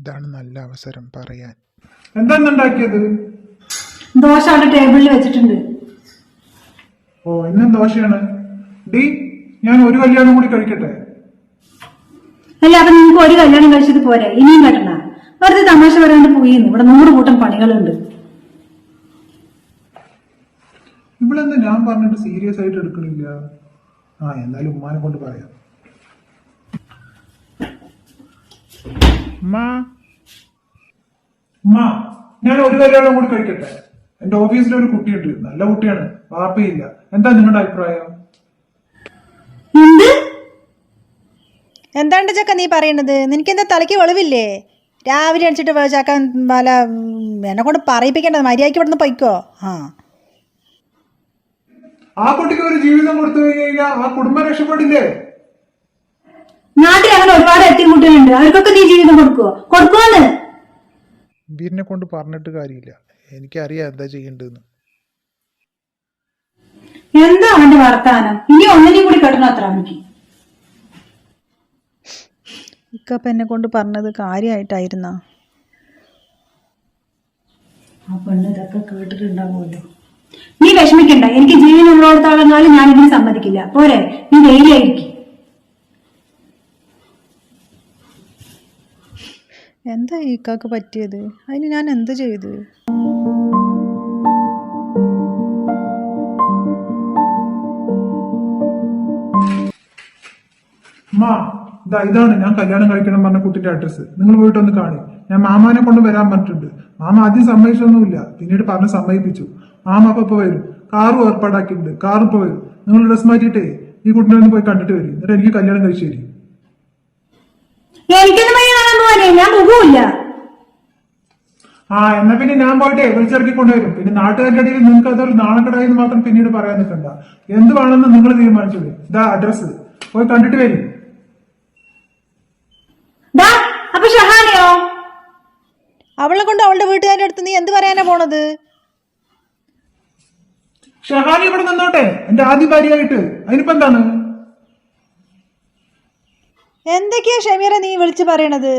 ഇതാണ് നല്ല അവസരം പറയാൻ. എന്താണ്ടാക്കിയത് ഉണ്ടാക്കിയത് ദോശ അവിടെ ടേബിളിൽ വെച്ചിട്ടുണ്ട്. ഓ ഇന്നും ദോശയാണ്. ഡി ഞാൻ ഒരു കല്യാണം കൂടി കഴിക്കട്ടെ? അല്ല അപ്പൊ നിങ്ങൾക്ക് ഒരു കല്യാണം കഴിച്ചത് പോരെ? ഇനിയും കേട്ടണ വെറുതെ തമാശ പറയാണ്ട് പോയിന്ന്. ഇവിടെ നൂറ് കൂട്ടം പണികളുണ്ട്. ഇവളെന്താ ഞാൻ പറഞ്ഞിട്ട് സീരിയസ് ആയിട്ട് എടുക്കണില്ല? ആ എന്നാലും ഉമ്മാനെ കൊണ്ട് പറയാം ഉമ്മാ ഉമ്മ ഞാൻ ഒരു കല്യാണം കൂടി കഴിക്കട്ടെ? എന്റെ ഓഫീസിൽ ഒരു കുട്ടിയുണ്ട് നല്ല കുട്ടിയാണ്. വാപ്പയില്ല. എന്താ നിങ്ങളുടെ അഭിപ്രായം? എന്ത് എന്താണ്ട് ചക്ക നീ പറയണത്? നിനക്കെന്താ തലയ്ക്ക് വെളിവില്ലേ? രാവിലെ അടിച്ചിട്ട് ചക്ക വല എന്നെ കൊണ്ട് പറയിപ്പിക്കേണ്ടത് മര്യാദയ്ക്ക് ഇവിടുന്ന് പൊയ്ക്കോ? ആ. ആ കുട്ടിക്ക് ഒരു ജീവിതം കൊടുത്തു കഴിഞ്ഞാൽ ആ കുടുംബം രക്ഷപ്പെടില്ലേ? നാട്ടിൽ അങ്ങനെ ഒരുപാട് എത്തിമുട്ടുകളുണ്ട് അവർക്കൊക്കെ നീ ജീവിതം കൊടുക്കുവോ? കൊടുക്കുവോന്ന്. വീരിനെ കൊണ്ട് പറഞ്ഞിട്ട് കാര്യമില്ല. എനിക്കറിയാം എന്താ ചെയ്യേണ്ടതെന്ന്. എന്താ അവന്റെ വർത്താനം? ഇനി ഒന്നിനെയും കൂടി കെട്ടണം അത്ര എനിക്ക് ഇക്കപ്പ എന്നെ കൊണ്ട് പറഞ്ഞത് കാര്യമായിട്ടായിരുന്നാ ആ പെണ്ണ് ഇതൊക്കെ കേട്ടിട്ടുണ്ടാവുമല്ലോ. നീ വിഷമിക്കണ്ട. എനിക്ക് ജീവനുള്ളിടത്തോളം കാലം ഞാൻ ഇതിന് സമ്മതിക്കില്ല. പോരെ നീ ധൈര്യമായിരിക്കും എന്താ ഈ ഇക്കാക്ക് പറ്റിയത്? അതിന് ഞാൻ എന്ത് ചെയ്തു? ഇതാണ്. ഞാൻ കല്യാണം കഴിക്കണം പറഞ്ഞ കുട്ടിന്റെ അഡ്രസ്സ് നിങ്ങൾ പോയിട്ട് ഒന്ന് കാണി. ഞാൻ മാമാനെ കൊണ്ട് വരാൻ പറഞ്ഞിട്ടുണ്ട്. മാമ ആദ്യം സമ്മതിച്ചൊന്നുമില്ല. പിന്നീട് പറഞ്ഞ് സമ്മതിപ്പിച്ചു. മാമ അപ്പൊ ഇപ്പൊ വരും. കാറും ഏർപ്പാടാക്കിയിട്ടുണ്ട്. കാറും ഇപ്പൊ വരും. നിങ്ങൾ ഡ്രസ് മാറ്റിയിട്ടേ ഈ കുട്ടിനെ ഒന്ന് പോയി കണ്ടിട്ട് വരും. എന്നിട്ട് എനിക്ക് കല്യാണം കഴിച്ചു തരും. കാണാൻ ഞാൻ പോകൂല്ല ആ എന്നാ പിന്നെ ഞാൻ പോയിട്ട് വിളിച്ചിറക്കി കൊണ്ടുവരും. പിന്നെ നാട്ടുകാരുടെ ഇടയിൽ നിങ്ങൾക്ക് അതൊരു നാണക്കടായി എന്ന് മാത്രം പിന്നീട് പറയാൻ നിൽക്കണ്ട എന്ത് വേണമെന്ന് നിങ്ങൾ തീരുമാനിച്ചു ഇതാ അഡ്രസ് പോയി കണ്ടിട്ട് വരും. ദാ അപ്പൊ ഷഹാനയോ? അവളെ കൊണ്ട് അവളുടെ വീട്ടുകാരുടെ അടുത്ത് നീ എന്ത് പറയാനാ പോണത്? ഷഹാനി ഇവിടെ നിന്നോട്ടെ എന്റെ ആദ്യ ഭാര്യയായിട്ട്. അതിനിപ്പോ എന്താണ്? എന്തൊക്കെയാ ഷമീറ നീ വിളിച്ചു പറയണത്?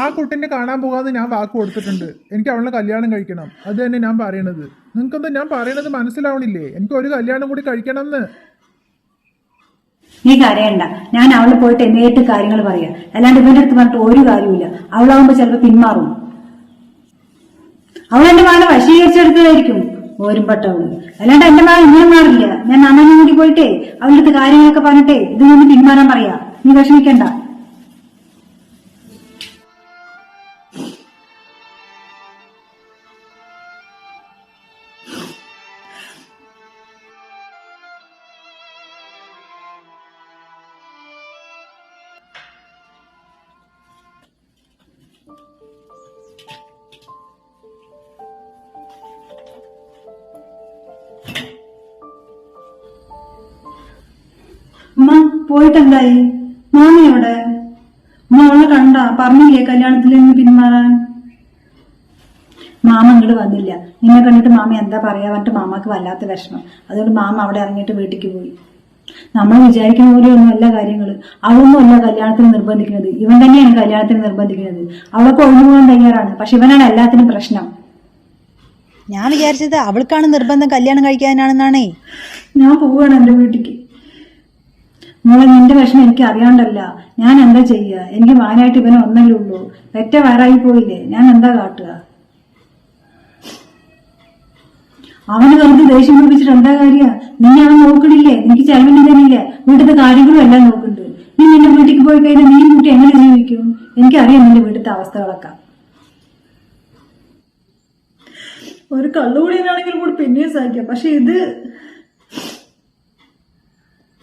ആ കുട്ടിനെ കാണാൻ പോകാതെ ഞാൻ വാക്ക് കൊടുത്തിട്ടുണ്ട്. എനിക്ക് അവളെ കല്യാണം കഴിക്കണം. അത് തന്നെ ഞാൻ പറയണത്. നിങ്ങൾക്കൊന്നും ഞാൻ പറയണത് മനസ്സിലാവണില്ലേ? എനിക്ക് ഒരു കല്യാണം കൂടി കഴിക്കണം എന്ന് നീ കരയണ്ട. ഞാൻ അവൾ പോയിട്ട് നേരിട്ട് കാര്യങ്ങൾ പറയാം. അല്ലാണ്ട് ഇവന്റെ അടുത്ത് പറഞ്ഞിട്ട് ഒരു കാര്യമില്ല അവളാവുമ്പോ ചിലപ്പോ പിന്മാറും. അവൾ എന്റെ മകളെ വശീകരിച്ചെടുത്തതായിരിക്കും. ഓരുമ്പട്ട അവൾ. അല്ലാണ്ട് എന്റെ മകൾ ഇങ്ങനെ മാറില്ല. ഞാൻ അമ്മനെ കൂടി പോയിട്ടേ അവളുടെ അടുത്ത് കാര്യങ്ങളൊക്കെ പറഞ്ഞിട്ടേ ഇതിൽ നിന്ന് പിന്മാറാൻ പറയാ. നീ വിഷമിക്കണ്ട. ഉമ്മ പോയിട്ടെന്തായി? മാമി എവിടെ അവളെ കണ്ട? പറഞ്ഞില്ലേ കല്യാണത്തിൽ നിന്ന് പിന്മാറാൻ? മാമ ഇങ്ങോട്ട് വന്നില്ല. നിന്നെ കണ്ടിട്ട് മാമ എന്താ പറയാ പറഞ്ഞിട്ട് മാമാക്ക് വല്ലാത്ത വിഷമം. അതുകൊണ്ട് മാമ അവിടെ ഇറങ്ങിയിട്ട് വീട്ടിലേക്ക് പോയി. നമ്മൾ വിചാരിക്കുന്ന പോലെയൊന്നും അല്ല കാര്യങ്ങൾ അവളൊന്നും അല്ല കല്യാണത്തിന് നിർബന്ധിക്കുന്നത്. ഇവൻ തന്നെയാണ് കല്യാണത്തിന് നിർബന്ധിക്കുന്നത്. അവളൊക്കെ ഒഴിഞ്ഞു പോകാൻ തയ്യാറാണ്. പക്ഷെ ഇവനാണ് എല്ലാത്തിനും പ്രശ്നം. ഞാൻ വിചാരിച്ചത് അവൾക്കാണ് നിർബന്ധം കല്യാണം കഴിക്കാനാണെന്നാണേ. ഞാൻ പോവുകയാണ് എന്റെ വീട്ടിക്ക്. മോളെ നിന്റെ വിഷമം എനിക്ക് അറിയാണ്ടല്ല. ഞാൻ എന്താ ചെയ്യുക എനിക്ക് വാനായിട്ട് ഇവനെ ഒന്നല്ലേ ഉള്ളൂ. പെറ്റ വയറായി പോയില്ലേ? ഞാൻ എന്താ കാട്ടുക? അവന് വെറുതെ ദേഷ്യം കുറിപ്പിച്ചിട്ട് എന്താ കാര്യ? നീ അവൻ നോക്കണില്ലേ? എനിക്ക് ചെലവിന് തന്നില്ലേ? വീട്ടിലത്തെ കാര്യങ്ങളും എല്ലാം നോക്കുന്നുണ്ട്. നീ നിന്റെ വീട്ടിൽ പോയി കഴിഞ്ഞാൽ നീ കുട്ടി എങ്ങനെ ജീവിക്കും? എനിക്കറിയാം നിന്റെ വീട്ടിലത്തെ അവസ്ഥകളൊക്കെ. ഒരു കള്ളുകൂടിയാണെങ്കിൽ കൂടി പിന്നെയും സഹിക്കാം. പക്ഷെ ഇത്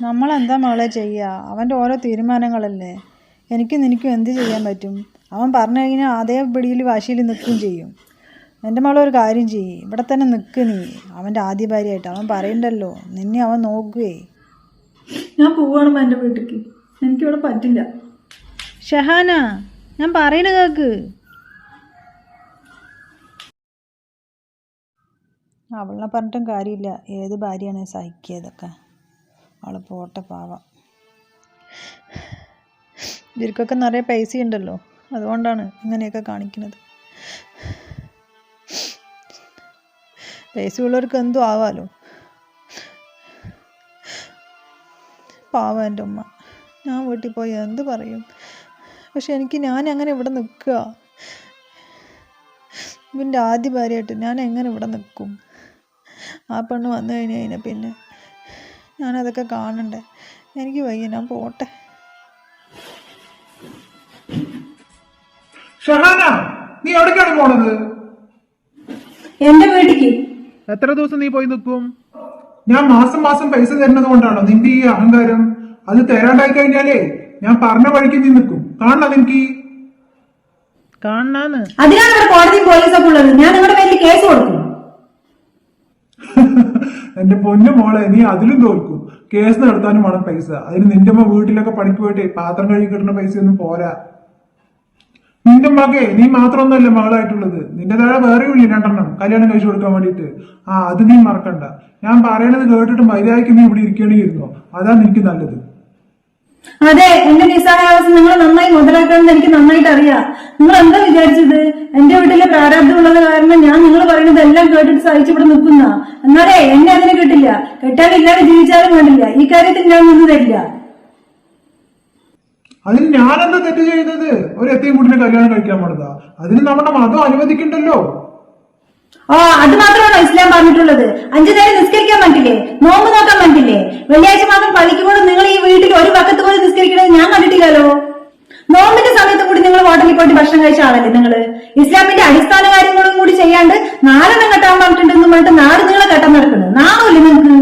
നമ്മളെന്താ മകളെ ചെയ്യുക അവന്റെ ഓരോ തീരുമാനങ്ങളല്ലേ? എനിക്കും നിനക്കും എന്ത് ചെയ്യാൻ പറ്റും? അവൻ പറഞ്ഞു കഴിഞ്ഞാൽ അതേ പിടിയിൽ വാശിയിൽ നിൽക്കുകയും ചെയ്യും. എന്റെ മകളെ ഒരു കാര്യം ചെയ്യ്. ഇവിടെ തന്നെ നിൽക്ക് നീ. അവന്റെ ആദ്യ ഭാര്യയായിട്ട് അവൻ പറയണ്ടല്ലോ. നിന്നെ അവൻ നോക്കുകയെ ഞാൻ പോവാണ് എന്റെ വീട്ടിലേക്ക് എനിക്കിവിടെ പറ്റില്ല. ഷഹാന ഞാൻ പറയണ കേക്ക്. അവളെ പറഞ്ഞിട്ടും കാര്യമില്ല. ഏത് ഭാര്യയാണ് സഹിക്കിയതൊക്കെ. അവൾ പോട്ടെ പാവ. ഇവർക്കൊക്കെ നിറയെ പൈസ ഉണ്ടല്ലോ അതുകൊണ്ടാണ് ഇങ്ങനെയൊക്കെ കാണിക്കുന്നത്. പൈസ ഉള്ളവർക്ക് എന്തും ആവാലോ. പാവം എന്റെ ഉമ്മ. ഞാൻ വീട്ടിൽ പോയി എന്ത് പറയും? പക്ഷെ എനിക്ക് ഞാൻ അങ്ങനെ ഇവിടെ നിൽക്കുക? ഇവന്റെ ആദ്യ ഭാര്യയായിട്ട് ഞാൻ എങ്ങനെ ഇവിടെ നിൽക്കും? ആ പെണ്ണ് വന്നു കഴിഞ്ഞു കഴിഞ്ഞാൽ പിന്നെ ഞാനതൊക്കെ കാണണ്ടേ? എനിക്ക് വയ്യ ഞാൻ പോട്ടെ. ഷഹാന നീ എവിടേക്കാണ് പോണത്? എന്റെ വീട്ടിക്ക്. എത്ര ദിവസം നീ പോയി നിൽക്കും? ഞാൻ മാസം മാസം പൈസ തരുന്നത് കൊണ്ടാണോ നിന്റെ ഈ അഹങ്കാരം? അത് തരാണ്ടായി കഴിഞ്ഞാലേ ഞാൻ പറഞ്ഞ വഴിക്ക് നീ നിൽക്കും. കാണണം നിനക്ക്? കാണാന്ന് അതിനാണ് ഇവിടെ കോടതി പോലീസൊക്കെ ഉള്ളത്. ഞാൻ നിങ്ങളുടെ പേരിൽ കേസ് കൊടുക്കും. എന്റെ പൊന്നു മോളെ നീ അതിലും തോൽക്കും. കേസ് നടത്താനും വേണം പൈസ. അതിന് നിന്റെ അമ്മ വീട്ടിലൊക്കെ പണിക്ക് പോയിട്ട് പാത്രം കഴുകി കിട്ടുന്ന പൈസ ഒന്നും പോരാ. നിന്റെ മകെ നീ മാത്രമൊന്നുമല്ല മകളായിട്ടുള്ളത്. നിന്റെ താഴെ വേറെ ഉള്ളി രണ്ടെണ്ണം കല്യാണം കഴിച്ചു കൊടുക്കാൻ വേണ്ടിയിട്ട്. ആ അത് നീ മറക്കണ്ട. ഞാൻ പറയണത് കേട്ടിട്ട് മര്യാദയ്ക്ക് നീ ഇവിടെ ഇരിക്കേണ്ടിയിരുന്നോ അതാ നിനക്ക് നല്ലത്. അതെ എന്റെ നിസ്സഹായാവസ്ഥ നിങ്ങൾ നന്നായി മുതലാക്കണമെന്ന് എനിക്ക് നന്നായിട്ട് അറിയാം. നിങ്ങൾ എന്താ വിചാരിച്ചത്? എന്റെ വീട്ടിലെ പ്രാരാബ്ദമുള്ളത് കാരണം ഞാൻ നിങ്ങൾ പറയുന്നത് എല്ലാം കേട്ടിട്ട് സഹിച്ച് ഇവിടെ നിൽക്കുന്ന. എന്നാലേ എന്നെ അതിന് കിട്ടില്ല. കെട്ടാനില്ലാതെ ജീവിച്ചാലും വേണ്ടില്ല. ഈ കാര്യത്തിൽ ഞാൻ നിന്ന് തരില്ല അതിന് ഞാനെന്താ തെറ്റ് ചെയ്തത്? ഒരു എത്തിയും കൂട്ടിന് കല്യാണം കഴിക്കാൻ പാടുന്ന അതിന് നമ്മുടെ മതം അനുവദിക്കണ്ടല്ലോ. ഓ അത് മാത്രമാണോ ഇസ്ലാം പറഞ്ഞിട്ടുള്ളത്. അഞ്ചു നേരം നിസ്കരിക്കാൻ പറ്റില്ലേ നോമ്പ് നോക്കാൻ പറ്റില്ലേ വെള്ളിയാഴ്ച മാത്രം പള്ളിക്ക് പോലും നിങ്ങൾ ഈ വീട്ടിൽ ഒരു പക്കത്ത് പോലും നിസ്കരിക്കണത് ഞാൻ കണ്ടിട്ടില്ലല്ലോ. നോമ്പിന്റെ സമയത്ത് കൂടി നിങ്ങൾ ഹോട്ടലിൽ പോയിട്ട് ഭക്ഷണം കഴിച്ച ആളല്ലേ നിങ്ങൾ ഇസ്ലാമിന്റെ അടിസ്ഥാന കാര്യങ്ങളും കൂടി ചെയ്യാണ്ട് നാലെണ്ണം കെട്ടാൻ പറഞ്ഞിട്ടുണ്ടെന്ന് പറഞ്ഞിട്ട് നാട് നിങ്ങളെ കെട്ടാൻ നടക്കുന്നത് നാണമില്ലേ നിങ്ങൾക്ക്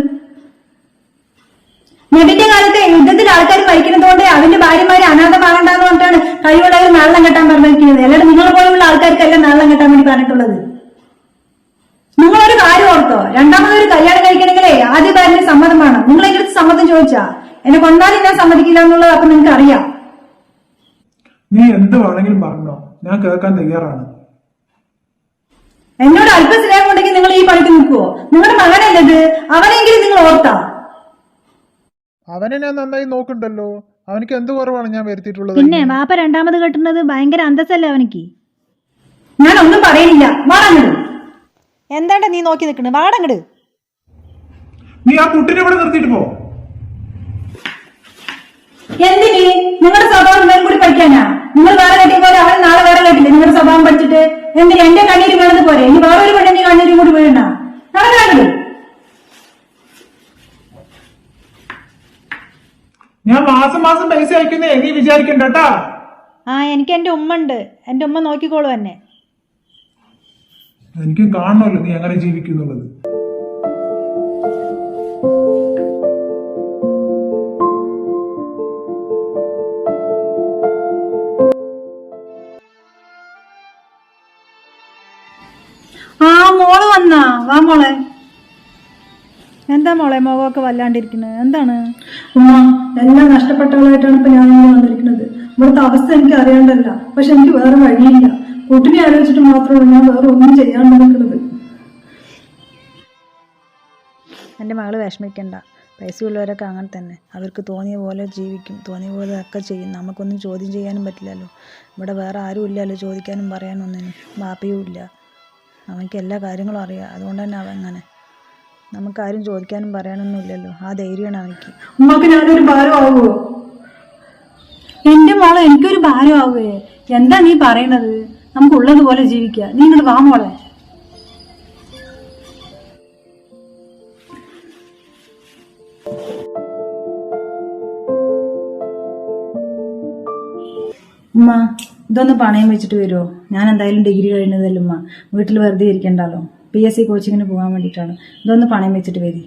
നബിന്റെ കാലത്തെ യുദ്ധത്തിൽ ആൾക്കാർ മരിക്കുന്നത് കൊണ്ട് അവന്റെ ഭാര്യമാരെ അനാഥമാകണ്ടെന്ന് പറഞ്ഞിട്ടാണ് കഴിവുള്ളവർ നാളെ കെട്ടാൻ പറഞ്ഞിരിക്കുന്നത്. അല്ലാണ്ട് നിങ്ങളെ പോലുള്ള ആൾക്കാർക്കെല്ലാം നാളെ കെട്ടാൻ വേണ്ടി പറഞ്ഞിട്ടുള്ളത്. നിങ്ങളൊരു കാര്യം ഓർത്തോ? രണ്ടാമത് ഒരു കല്യാണം കഴിക്കണമെങ്കിലേ ആദ്യ കാര്യം സമ്മതം വേണം. നിങ്ങൾ എന്റെ അടുത്ത് സമ്മതം ചോദിച്ചാ? എന്നെ കൊണ്ടാലും ഞാൻ സമ്മതിക്കില്ല എന്നുള്ളത് അപ്പൊ നിങ്ങൾക്ക് അറിയാം. നീ എന്ത് വേണമെങ്കിലും പറഞ്ഞോ. ഞാൻ കേൾക്കാൻ തയ്യാറാണ്. എന്നോട് അല്പ സ്നേഹം ഉണ്ടെങ്കിൽ നിങ്ങൾ ഈ പണിക്ക് നിൽക്കുവോ? നിങ്ങളുടെ മകനല്ലത്. അവനെങ്കിലും നിങ്ങൾ ഓർത്താ. അവനെ ഞാൻ നന്നായി നോക്കുന്നുണ്ടല്ലോ. അവനിക്ക് എന്ത് കുറവാണ് ഞാൻ വരുത്തിയിട്ടുള്ളത്? പിന്നെ വാപ്പ രണ്ടാമത് കെട്ടുന്നത് ഭയങ്കര അന്തസ്സല്ലേ അവനിക്ക്? ഞാൻ ഒന്നും പറയുന്നില്ല വാറങ്ങട് എന്താണ്ടാ നീ നോക്കി നിൽക്കണ്? വാടങ്ങട്. നീ ആ കുട്ടിനെ ഇവിടെ നിർത്തിയിട്ട് പോ. എന്തിന്? നിങ്ങളുടെ സ്വഭാവം വേറെ കൂടി പഠിക്കാനാ? നിങ്ങൾ വേറെ കെട്ടിയ പോലെ അവൻ നാളെ വേറെ കെട്ടില്ലേ? നിങ്ങളുടെ സ്വഭാവം പഠിച്ചിട്ട് എന്തിന്? എന്റെ കണ്ണീര് വീണത് പോരെ? ഇനി വേറെ ഒരു പെണ്ണിന്റെ കണ്ണീരും കൂടി വീഴണ നടക്കാണ്ട് ഞാൻ മാസം മാസം പൈസ അയക്കുന്നേ. നീ വിചാരിക്കണ്ട ആ എനിക്ക് എന്റെ ഉമ്മ ഉണ്ട്. എന്റെ ഉമ്മ നോക്കിക്കോളൂ എന്നെ. എനിക്ക് കാണണമല്ലോ നീ എങ്ങനെ ജീവിക്കുന്നുള്ളത് ആ മോൾ വന്നാ. വാ മോളെ. എന്താ മോളെ മുഖമൊക്കെ വല്ലാണ്ടിരിക്കുന്നത്? എന്താണ്? ഉമ്മ എല്ലാം നഷ്ടപ്പെട്ടവളായിട്ടാണ് ഇപ്പൊ ഞാൻ വന്നിരിക്കുന്നത്. ഇവിടുത്തെ അവസ്ഥ എനിക്ക് അറിയാണ്ടല്ല. പക്ഷെ എനിക്ക് വേറെ വഴിയില്ല. കുട്ടിനെ ആലോചിച്ചിട്ട് മാത്രമാണ് ഞാൻ വേറെ ഒന്നും ചെയ്യാണ്ട് നിൽക്കുന്നത് എന്റെ മകൾ വിഷമിക്കണ്ട. പൈസ ഉള്ളവരൊക്കെ അങ്ങനെ തന്നെ. അവർക്ക് തോന്നിയ പോലെ ജീവിക്കും. തോന്നിയ പോലെ ഒക്കെ ചെയ്യും. നമുക്കൊന്നും ചോദ്യം ചെയ്യാനും പറ്റില്ലല്ലോ. ഇവിടെ വേറെ ആരും ഇല്ലല്ലോ ചോദിക്കാനും പറയാനും ഒന്നിനും ബാപ്പയും ഇല്ല. അവൻക്ക് എല്ലാ കാര്യങ്ങളും അറിയാം. അതുകൊണ്ട് തന്നെ അവൻ അങ്ങനെ. നമുക്കാരും ചോദിക്കാനും പറയാനൊന്നും ഇല്ലല്ലോ. ആ ധൈര്യമാണ് അവനിക്ക് ഉമ്മക്ക് ഞാനൊരു ഭാരമാവുമോ എന്റെ മോളെ എനിക്കൊരു ഭാരമാവുകയെ എന്താ നീ പറയണത്? നമുക്ക് ഉള്ളതുപോലെ ജീവിക്കുക. നീ ഇങ്ങോട്ട് വാ മോളെ. ഉമ്മ ഇതൊന്ന് പണയം വെച്ചിട്ട് വരുമോ ഞാൻ എന്തായാലും ഡിഗ്രി കഴിഞ്ഞതല്ലേ ഉമ്മ. വീട്ടിൽ വെറുതെ ഇരിക്കണ്ടല്ലോ. പി എസ് സി കോച്ചിങ്ങിന് പോകാൻ വേണ്ടിയിട്ടാണ്. ഇതൊന്ന് പണയം വെച്ചിട്ട് വരി.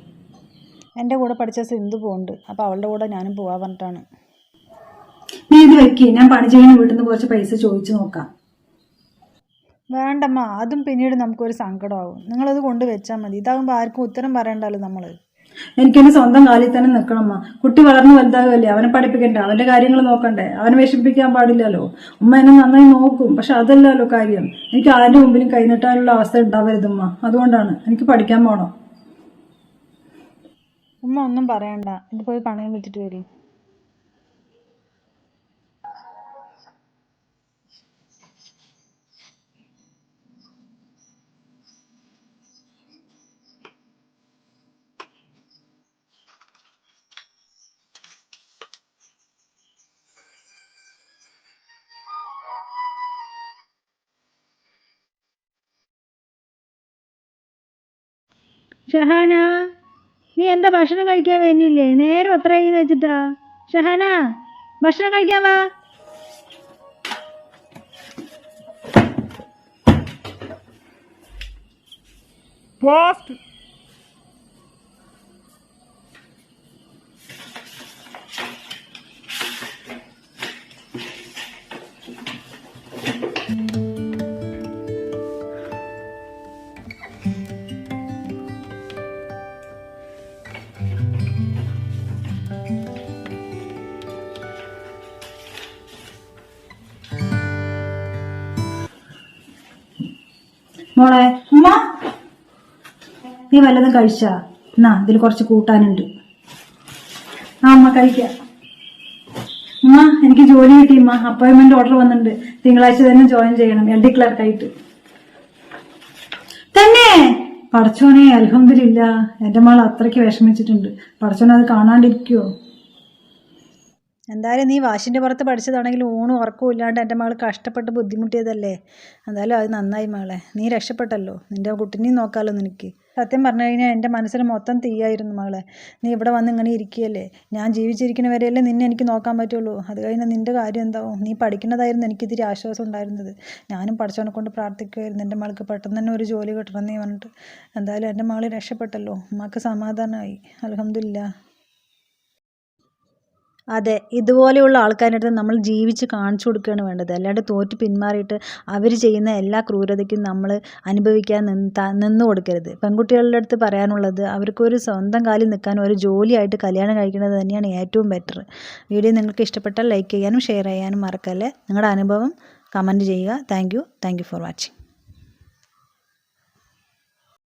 എന്റെ കൂടെ പഠിച്ച സിന്ധു പോകുന്നുണ്ട് അപ്പോൾ അവളുടെ കൂടെ ഞാനും പോകാൻ പറഞ്ഞിട്ടാണ്. നീ ഇത് വെക്കി. ഞാൻ പണി ചെയ്യുന്ന വീട്ടിൽ നിന്ന് കുറച്ച് പൈസ ചോദിച്ചു നോക്കാം. വേണ്ടമ്മ അതും പിന്നീട് നമുക്കൊരു സങ്കടമാവും. നിങ്ങളത് കൊണ്ട് വെച്ചാൽ മതി. ഇതാകുമ്പോൾ ആർക്കും ഉത്തരം പറയണ്ടല്ലോ നമ്മൾ എനിക്കെന്റെ സ്വന്തം കാലിൽ തന്നെ നിൽക്കണമ്മ കുട്ടി വളർന്നു വലുതാകുമല്ലേ അവനെ പഠിപ്പിക്കണ്ടേ? അവന്റെ കാര്യങ്ങൾ നോക്കണ്ടേ? അവനെ വിഷമിപ്പിക്കാൻ പാടില്ലല്ലോ. ഉമ്മ എന്നെ നന്നായി നോക്കും പക്ഷെ അതല്ലല്ലോ കാര്യം. എനിക്ക് ആരുടെ മുമ്പിലും കൈനീട്ടാനുള്ള അവസ്ഥ ഉണ്ടാവരുതുമ്മ. അതുകൊണ്ടാണ് എനിക്ക് പഠിക്കാൻ പോണം. ഉമ്മ ഒന്നും പറയണ്ട. ഇത് പോയി പണയം വെച്ചിട്ട് വരും. ഷഹാന നീ എന്താ ഭക്ഷണം കഴിക്കാൻ വരുന്നില്ലേ? നേരം എത്രയായി വെച്ചിട്ടാ? ഷഹാന ഭക്ഷണം കഴിക്കാൻ വാ. പോസ്റ്റ് മോളെ ഉമ്മ. നീ വല്ലതും കഴിച്ചാ? എന്നാ ഇതിൽ കുറച്ച് കൂട്ടാനുണ്ട്. ആ അമ്മ കഴിക്ക. ഉമ്മ എനിക്ക് ജോലി കിട്ടി ഉമ്മ. അപ്പോയിന്റ്മെന്റ് ഓർഡർ വന്നിട്ടുണ്ട്. തിങ്കളാഴ്ച തന്നെ ജോയിൻ ചെയ്യണം എൽ ഡി ക്ലർക്കായിട്ട്. തന്നെ! പടച്ചോനെ അലഹമില്ല എന്റെ മോൾ അത്രയ്ക്ക് വിഷമിച്ചിട്ടുണ്ട്. പടച്ചോനെ അത് കാണാണ്ടിരിക്കുവോ? എന്തായാലും നീ വാശിന്റെ പുറത്ത് പഠിച്ചതാണെങ്കിൽ ഊണും ഉറക്കവും ഇല്ലാണ്ട് എന്റെ മകൾ കഷ്ടപ്പെട്ട് ബുദ്ധിമുട്ടിയതല്ലേ? എന്തായാലും അത് നന്നായി മകളെ. നീ രക്ഷപ്പെട്ടല്ലോ. നിന്റെ കുട്ടിനെയും നോക്കാമല്ലോ നിനക്ക്. സത്യം പറഞ്ഞു കഴിഞ്ഞാൽ എന്റെ മനസ്സിൽ മൊത്തം തീയായിരുന്നു മകളെ. നീ ഇവിടെ വന്ന് ഇങ്ങനെ ഇരിക്കുകയല്ലേ? ഞാൻ ജീവിച്ചിരിക്കുന്ന വരെയല്ലേ നിന്നെ എനിക്ക് നോക്കാൻ പറ്റുള്ളൂ. അത് കഴിഞ്ഞാൽ നിന്റെ കാര്യം എന്താവും? നീ പഠിക്കുന്നതായിരുന്നു എനിക്കിതിരി ആശ്വാസം ഉണ്ടായിരുന്നത്. ഞാനും പഠിച്ചവനെ കൊണ്ട് പ്രാർത്ഥിക്കുമായിരുന്നു എന്റെ മകൾക്ക് പെട്ടെന്ന് തന്നെ ഒരു ജോലി കിട്ടണം നീ പറഞ്ഞിട്ട്. എന്തായാലും എന്റെ മകൾ രക്ഷപ്പെട്ടല്ലോ. ഉമ്മക്ക് സമാധാനമായി. അലഹമില്ല അതെ ഇതുപോലെയുള്ള ആൾക്കാരുടെ നമ്മൾ ജീവിച്ച് കാണിച്ചു കൊടുക്കുകയാണ് വേണ്ടത്. അല്ലാണ്ട് തോറ്റ് പിന്മാറിയിട്ട് അവർ ചെയ്യുന്ന എല്ലാ ക്രൂരതയ്ക്കും നമ്മൾ അനുഭവിക്കാൻ നിന്ന് നിന്ന് കൊടുക്കരുത്. പെൺകുട്ടികളുടെ അടുത്ത് പറയാനുള്ളത് അവർക്കൊരു സ്വന്തം കാലിൽ നിൽക്കാൻ ഒരു ജോലിയായിട്ട് കല്യാണം കഴിക്കുന്നത് തന്നെയാണ് ഏറ്റവും ബെറ്റർ വീഡിയോ നിങ്ങൾക്ക് ഇഷ്ടപ്പെട്ടാൽ ലൈക്ക് ചെയ്യാനും ഷെയർ ചെയ്യാനും മറക്കല്ലേ? നിങ്ങളുടെ അനുഭവം കമന്റ് ചെയ്യുക. Thank you thank you for watching